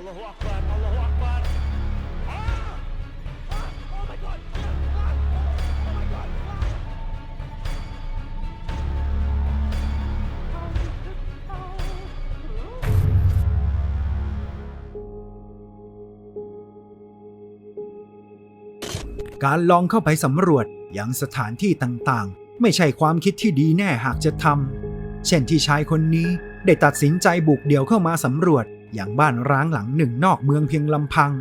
Allahu Akbar, Allahu Akbar. Ah! Ah! Oh my God! Ah! Oh my God! Ah! การลองเข้าไปสำรวจยังสถานที่ต่างๆ ไม่ใช่ความคิดที่ดีแน่หากจะทำ เช่นที่ชายคนนี้ได้ตัดสินใจบุกเดี่ยวเข้ามาสำรวจ อย่างบ้านร้างหลังหนึ่งนอกเมืองเพียงลำพัง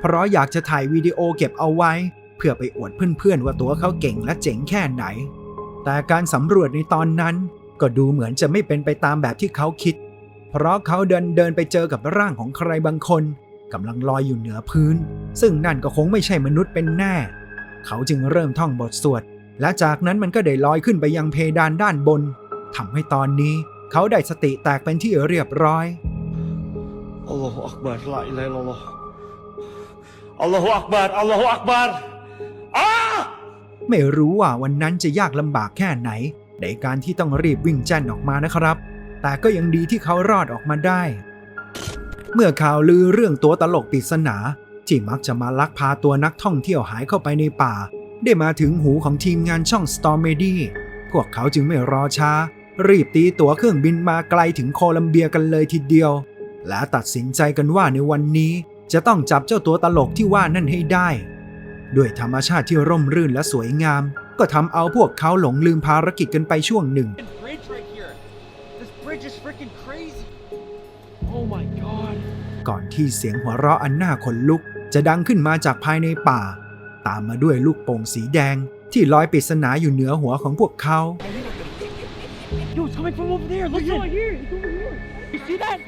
เพราะอยากจะถ่ายวิดีโอเก็บเอาไว้ เพื่อไปอวดเพื่อนๆว่าตัวเขาเก่งและเจ๋งแค่ไหน แต่การสำรวจในตอนนั้นก็ดูเหมือนจะไม่เป็นไปตามแบบที่เขาคิด เพราะเขาเดินเดินไปเจอกับร่างของใครบางคนกำลังลอยอยู่เหนือพื้น ซึ่งนั่นก็คงไม่ใช่มนุษย์เป็นแน่ เขาจึงเริ่มท่องบทสวด และจากนั้นมันก็ได้ลอยขึ้นไปยังเพดานด้านบนทำให้ตอนนี้เขาได้สติแตกเป็นที่เรียบร้อย Allahu Akbar, la ilaha illallah. Allahu Akbar, Allahu Akbar. Ah! ไม่รู้ว่าวันนั้นจะยากลำบากแค่ไหน ในการที่ต้องรีบวิ่งแจ้นออกมานะครับ แต่ก็ยังดีที่เขารอดออกมาได้ เมื่อข่าวลือเรื่องตัวตลกปริศนาที่มักจะมาลักพาตัวนักท่องเที่ยวหายเข้าไปในป่า ได้มาถึงหูของทีมงานช่อง Stormedy พวกเขาจึงไม่รอช้า รีบตีตั๋วเครื่องบินมาไกลถึงโคลัมเบียกันเลยทีเดียว และตัดสินใจกันว่าในวันนี้จะต้องจับเจ้าตัวตลกที่ว่านั่นให้ได้ ด้วยธรรมชาติที่ร่มรื่นและสวยงาม ก็ทำเอาพวกเขาหลงลืมภารกิจกันไปช่วงหนึ่ง Freaking bridge right here. This bridge is freaking crazy. Oh my God. ก่อนที่เสียงหัวเราะอันน่าขนลุก จะดังขึ้นมาจากภายในป่า ตามมาด้วยลูกโป่งสีแดงที่ลอยปริศนาอยู่เหนือหัวของพวกเขา Yo, it's coming from over there. Listen. It's over here. It's over here. You see that?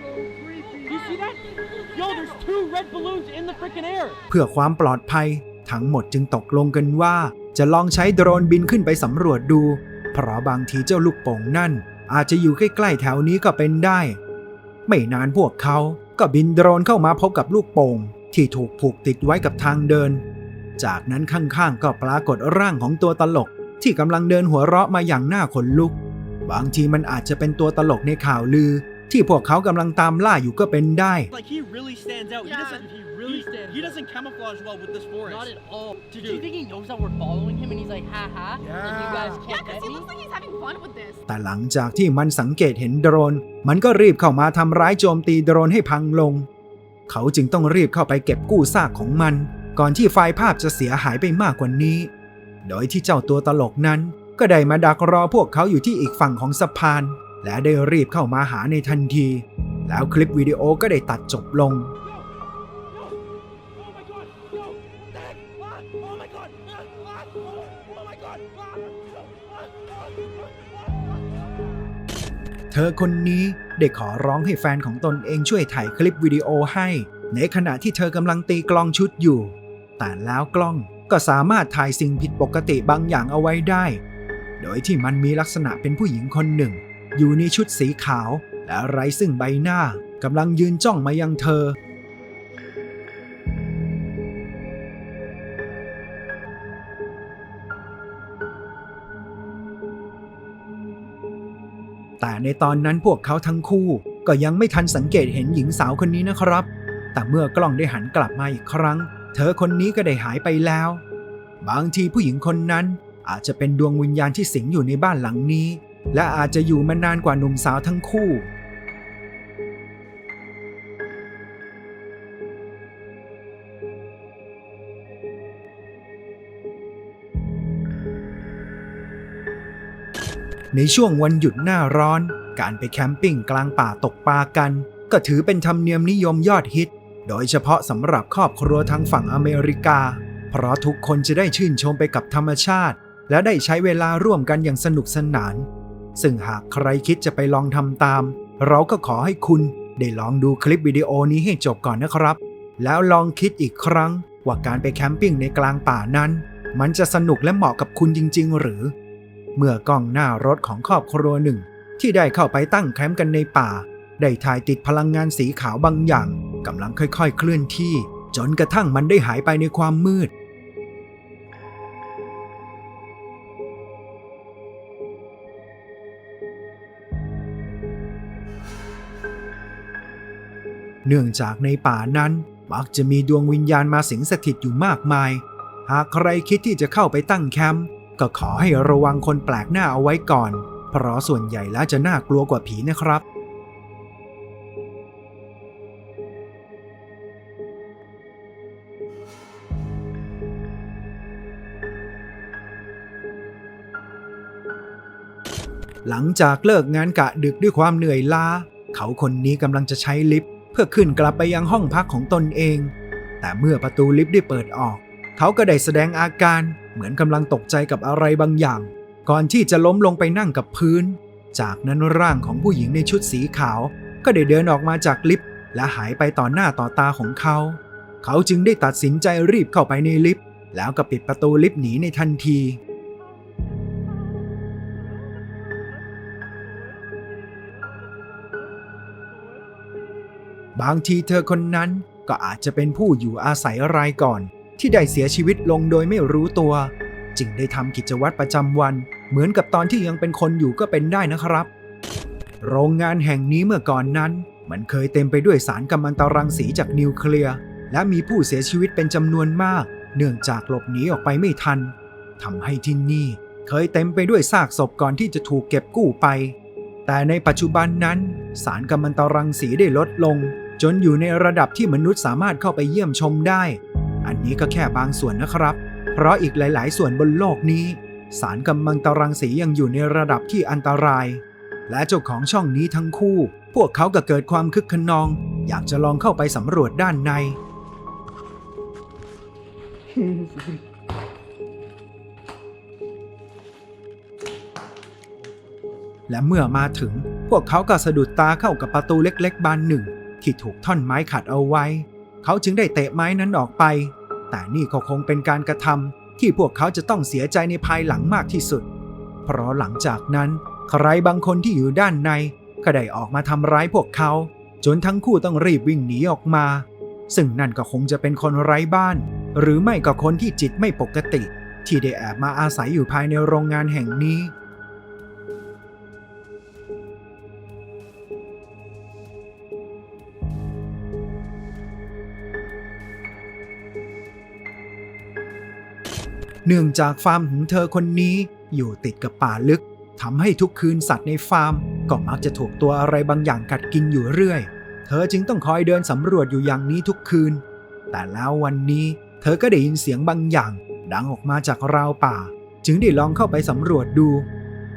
เพื่อความปลอดภัย ทั้งหมดจึงตกลงกันว่า จะลองใช้โดรนบินขึ้นไปสำรวจดู เพราะบางทีเจ้าลูกโป่งนั่น อาจจะอยู่ใกล้ๆแถวนี้ก็เป็นได้ ไม่นานพวกเขาก็บินโดรนเข้ามาพบกับลูกโป่ง ที่ถูกผูกติดไว้กับทางเดิน จากนั้นข้างๆก็ปรากฏร่างของตัวตลก ที่กำลังเดินหัวเราะมาอย่างหน่าขนลุก บางทีมันอาจจะเป็นตัวตลกในข่าวลือ ที่พวกเขากำลังตามล่าอยู่ก็เป็นได้ Like he really stands out. Yeah, he doesn't. he really he, stands He out. doesn't camouflage well with this forest. Not at all. Dude, do Dude. you think he knows that we're following him and he's like, ha ha? Like, you guys Yeah. can't Yeah, because get he me? looks like he's having fun with this. แต่หลังจากที่มันสังเกตเห็นโดรน มันก็รีบเข้ามาทำร้ายโจมตีโดรนให้พังลง เขาจึงต้องรีบเข้าไปเก็บกู้ซากของมัน ก่อนที่ไฟล์ภาพจะเสียหายไปมากกว่านี้ โดยที่เจ้าตัวตลกนั้น ก็ได้มาดักรอพวกเขาอยู่ที่อีกฝั่งของสะพาน และได้รีบเข้ามาหาในทันที แล้วคลิปวิดีโอก็ได้ตัดจบลง เธอคนนี้ได้ขอร้องให้แฟนของตนเองช่วยถ่ายคลิปวิดีโอให้ ในขณะที่เธอกำลังตีกลองชุดอยู่ แต่แล้วกล้องก็สามารถถ่ายสิ่งผิดปกติบางอย่างเอาไว้ได้ โดยที่มันมีลักษณะเป็นผู้หญิงคนหนึ่ง อยู่ในชุดสีขาว และไร้ซึ่งใบหน้ากำลังยืนจ้องมายังเธอ แต่ในตอนนั้นพวกเขาทั้งคู่ก็ยังไม่ทันสังเกตเห็นหญิงสาวคนนี้นะครับ แต่เมื่อกล้องได้หันกลับมาอีกครั้ง เธอคนนี้ก็ได้หายไปแล้ว บางทีผู้หญิงคนนั้นอาจจะเป็นดวงวิญญาณที่สิงอยู่ในบ้านหลังนี้ และอาจจะอยู่มานานกว่าหนุ่มสาวทั้งคู่ ในช่วงวันหยุดหน้าร้อน การไปแคมปิ้งกลางป่าตกปลากัน ก็ถือเป็นธรรมเนียมนิยมยอดฮิต โดยเฉพาะสำหรับครอบครัวทางฝั่งอเมริกา เพราะทุกคนจะได้ชื่นชมไปกับธรรมชาติ และได้ใช้เวลาร่วมกันอย่างสนุกสนาน ซึ่งหากใครคิดจะไปลองทำตาม เราก็ขอให้คุณได้ลองดูคลิปวิดีโอนี้ให้จบก่อนนะครับ แล้วลองคิดอีกครั้ง ว่าการไปแคมปิ้งในกลางป่านั้น มันจะสนุกและเหมาะกับคุณจริง ๆ หรือ เมื่อกล้องหน้ารถของครอบครัวหนึ่ง ที่ได้เข้าไปตั้งแคมป์กันในป่า ได้ถ่ายติดพลังงานสีขาวบางอย่างกำลังค่อย ๆ เคลื่อนที่ จนกระทั่งมันได้หายไปในความมืด เนื่องจากในป่านั้นมักจะมีดวงวิญญาณมาสิงสถิตอยู่มากมาย หากใครคิดที่จะเข้าไปตั้งแคมป์ก็ขอให้ระวังคนแปลกหน้าเอาไว้ก่อน เพราะส่วนใหญ่แล้วจะน่ากลัวกว่าผีนะครับ หลังจากเลิกงานกะดึกด้วยความเหนื่อยล้า เขาคนนี้กำลังจะใช้ลิฟต์ พื่อขึ้นกลับไปยังห้องพักของตนเอง แต่เมื่อประตูลิฟต์ได้เปิดออก เขาก็ได้แสดงอาการเหมือนกำลังตกใจกับอะไรบางอย่าง ก่อนที่จะล้มลงไปนั่งกับพื้น จากนั้นร่างของผู้หญิงในชุดสีขาว ก็ได้เดินออกมาจากลิฟต์และหายไปต่อหน้าต่อตาของเขา เขาจึงได้ตัดสินใจรีบเข้าไปในลิฟต์แล้วก็ปิดประตูลิฟต์หนีในทันที บางทีเธอคนนั้นก็อาจจะเป็นผู้อยู่อาศัยรายก่อน ที่ได้เสียชีวิตลงโดยไม่รู้ตัว จึงได้ทำกิจวัตรประจำวัน เหมือนกับตอนที่ยังเป็นคนอยู่ก็เป็นได้นะครับ โรงงานแห่งนี้เมื่อก่อนนั้น มันเคยเต็มไปด้วยสารกัมมันตรังสีจากนิวเคลียร์และมีผู้เสียชีวิตเป็นจำนวนมาก เนื่องจากหลบหนีออกไปไม่ทันทำให้ที่นี่เคยเต็มไปด้วยซากศพก่อนที่จะถูกเก็บกู้ไป แต่ในปัจจุบันนั้น สารกัมมันตรังสีได้ลดลง จนอยู่ในระดับที่มนุษย์สามารถเข้าไปเยี่ยมชมได้ อันนี้ก็แค่บางส่วนนะครับ เพราะอีกหลาย ๆ ส่วนบนโลกนี้ สารกัมมันตรังสียังอยู่ในระดับที่อันตราย และเจ้าของช่องนี้ทั้งคู่ พวกเขาก็เกิดความคึกขนอง อยากจะลองเข้าไปสำรวจด้านใน และเมื่อมาถึงพวกเขาก็สะดุดตาเข้ากับประตูเล็ก ๆ บานหนึ่ง ที่ถูกท่อนไม้ขัดเอาไว้ เขาจึงได้เตะไม้นั้นออกไป แต่นี่ก็คงเป็นการกระทำที่พวกเขาจะต้องเสียใจในภายหลังมากที่สุด เพราะหลังจากนั้น ใครบางคนที่อยู่ด้านใน ก็ได้ออกมาทำร้ายพวกเขา จนทั้งคู่ต้องรีบวิ่งหนีออกมา ซึ่งนั่นก็คงจะเป็นคนไร้บ้าน หรือไม่ก็คนที่จิตไม่ปกติ ที่ได้แอบมาอาศัยอยู่ภายในโรงงานแห่งนี้ เนื่องจากฟาร์มของเธอคนนี้อยู่ติดกับป่าลึกทำให้ทุกคืนสัตว์ในฟาร์ม ก็มักจะถูกตัวอะไรบางอย่างกัดกินอยู่เรื่อย เธอจึงต้องคอยเดินสำรวจอยู่อย่างนี้ทุกคืน แต่แล้ววันนี้ เธอก็ได้ยินเสียงบางอย่าง ดังออกมาจากราวป่า จึงได้ลองเข้าไปสำรวจดู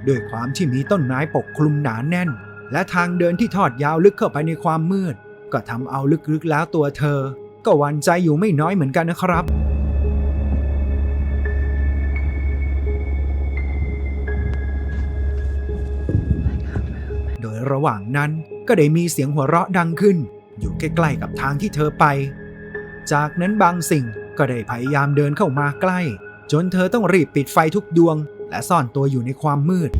ด้วยความที่มีต้นไม้ปกคลุมหนาแน่น และทางเดินที่ทอดยาวลึกเข้าไปในความมืด ก็ทำเอาลึกๆแล้วตัวเธอ ก็หวั่นใจอยู่ไม่น้อยเหมือนกันนะครับ ระหว่างนั้นก็ได้มีเสียงหัวเราะดังขึ้น อยู่ใกล้ๆกับทางที่เธอไป จากนั้นบางสิ่งก็ได้พยายามเดินเข้ามาใกล้ จนเธอต้องรีบปิดไฟทุกดวง และซ่อนตัวอยู่ในความมืด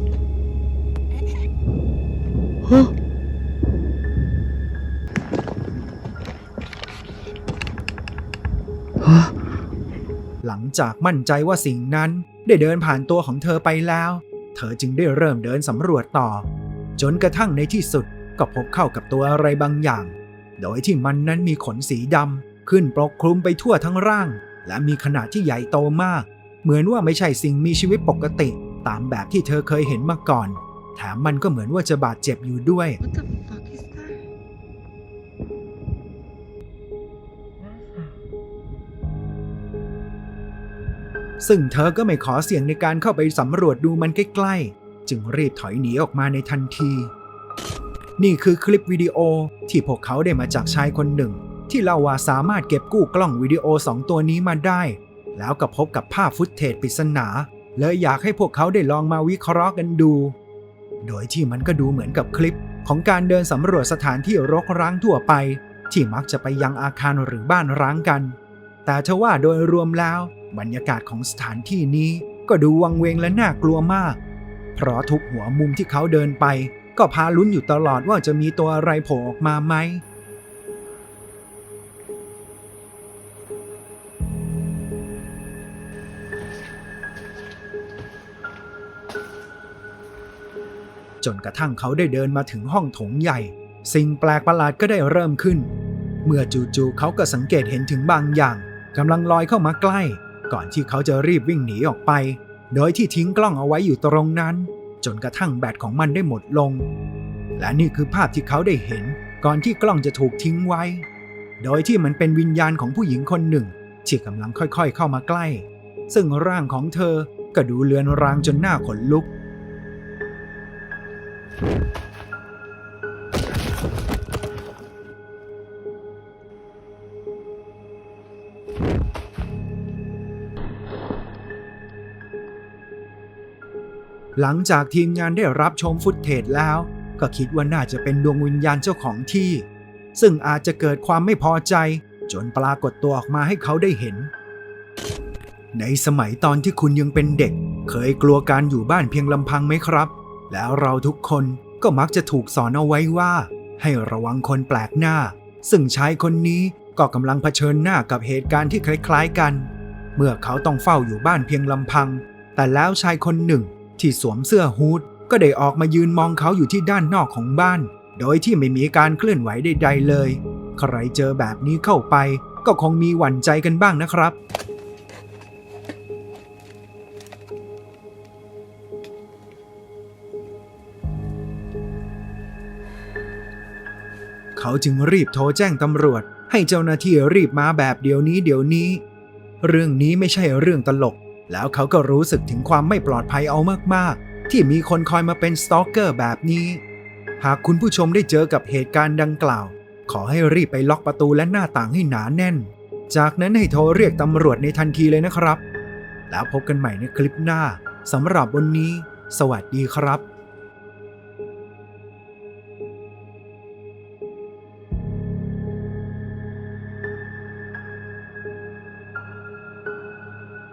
หลังจากมั่นใจว่าสิ่งนั้นได้เดินผ่านตัวของเธอไปแล้ว เธอจึงได้เริ่มเดินสำรวจต่อ จนกระทั่งในที่สุดก็พบเข้ากับตัวอะไรบางอย่าง โดยที่มันนั้นมีขนสีดำขึ้นปกคลุมไปทั่วทั้งร่าง และมีขนาดที่ใหญ่โตมาก เหมือนว่าไม่ใช่สิ่งมีชีวิตปกติ ตามแบบที่เธอเคยเห็นมาก่อน แถมมันก็เหมือนว่าจะบาดเจ็บอยู่ด้วย What the fuck is that? ซึ่งเธอก็ไม่ขอเสี่ยงในการเข้าไปสำรวจดูมันใกล้ๆ จึงรีบถอยหนีออกมาในทันที นี่คือคลิปวิดีโอที่พวกเขาได้มาจากชายคนหนึ่ง ที่เล่าว่าสามารถเก็บกู้กล้องวิดีโอสองตัวนี้มาได้ แล้วก็พบกับภาพฟุตเทจปริศนาเลยอยากให้พวกเขาได้ลองมาวิเคราะห์กันดู โดยที่มันก็ดูเหมือนกับคลิปของการเดินสำรวจสถานที่รกร้างทั่วไป ที่มักจะไปยังอาคารหรือบ้านร้างกัน แต่ทว่าโดยรวมแล้ว บรรยากาศของสถานที่นี้ก็ดูวังเวงและน่ากลัวมาก เพราะทุกหัวมุมที่เขาเดินไป ก็พาลุ้นอยู่ตลอดว่าจะมีตัวอะไรโผล่ออกมาไหมจนกระทั่งเขาได้เดินมาถึงห้องโถงใหญ่ สิ่งแปลกประหลาดก็ได้เริ่มขึ้น เมื่อจู่ๆเขาก็สังเกตเห็นถึงบางอย่างกำลังลอยเข้ามาใกล้ ก่อนที่เขาจะรีบวิ่งหนีออกไป โดยที่ทิ้งกล้องเอาไว้อยู่ตรงนั้น จนกระทั่งแบตของมันได้หมดลง และนี่คือภาพที่เขาได้เห็นก่อนที่กล้องจะถูกทิ้งไว้ โดยที่มันเป็นวิญญาณของผู้หญิงคนหนึ่งที่กำลังค่อยๆ เข้ามาใกล้ ซึ่งร่างของเธอก็ดูเลือนรางจนหน้าขนลุก หลังจากทีมงานได้รับชมฟุตเทจแล้ว ก็คิดว่าน่าจะเป็นดวงวิญญาณเจ้าของที่ ซึ่งอาจจะเกิดความไม่พอใจ จนปรากฏตัวออกมาให้เขาได้เห็น ในสมัยตอนที่คุณยังเป็นเด็ก เคยกลัวการอยู่บ้านเพียงลำพังไหมครับ แล้วเราทุกคนก็มักจะถูกสอนเอาไว้ว่า ให้ระวังคนแปลกหน้า ซึ่งชายคนนี้ก็กำลังเผชิญหน้ากับเหตุการณ์ที่คล้ายๆกัน เมื่อเขาต้องเฝ้าอยู่บ้านเพียงลำพัง แต่แล้วชายคนหนึ่ง ที่สวมเสื้อฮูดก็ได้ออกมายืนมองเขาอยู่ที่ด้านนอกของบ้าน โดยที่ไม่มีการเคลื่อนไหวใดๆเลย ใครเจอแบบนี้เข้าไป ก็คงมีหวั่นใจกันบ้างนะครับเขาจึงรีบโทรแจ้งตำรวจ ให้เจ้าหน้าที่รีบมาแบบเดี๋ยวนี้เดี๋ยวนี้ เรื่องนี้ไม่ใช่เรื่องตลก แล้วเขาก็รู้สึกถึงความไม่ปลอดภัยเอามากๆ ที่มีคนคอยมาเป็นสตอกเกอร์แบบนี้ หากคุณผู้ชมได้เจอกับเหตุการณ์ดังกล่าว ขอให้รีบไปล็อกประตูและหน้าต่างให้หนาแน่น จากนั้นให้โทรเรียกตำรวจในทันทีเลยนะครับ แล้วพบกันใหม่ในคลิปหน้าสำหรับวันนี้ สวัสดีครับ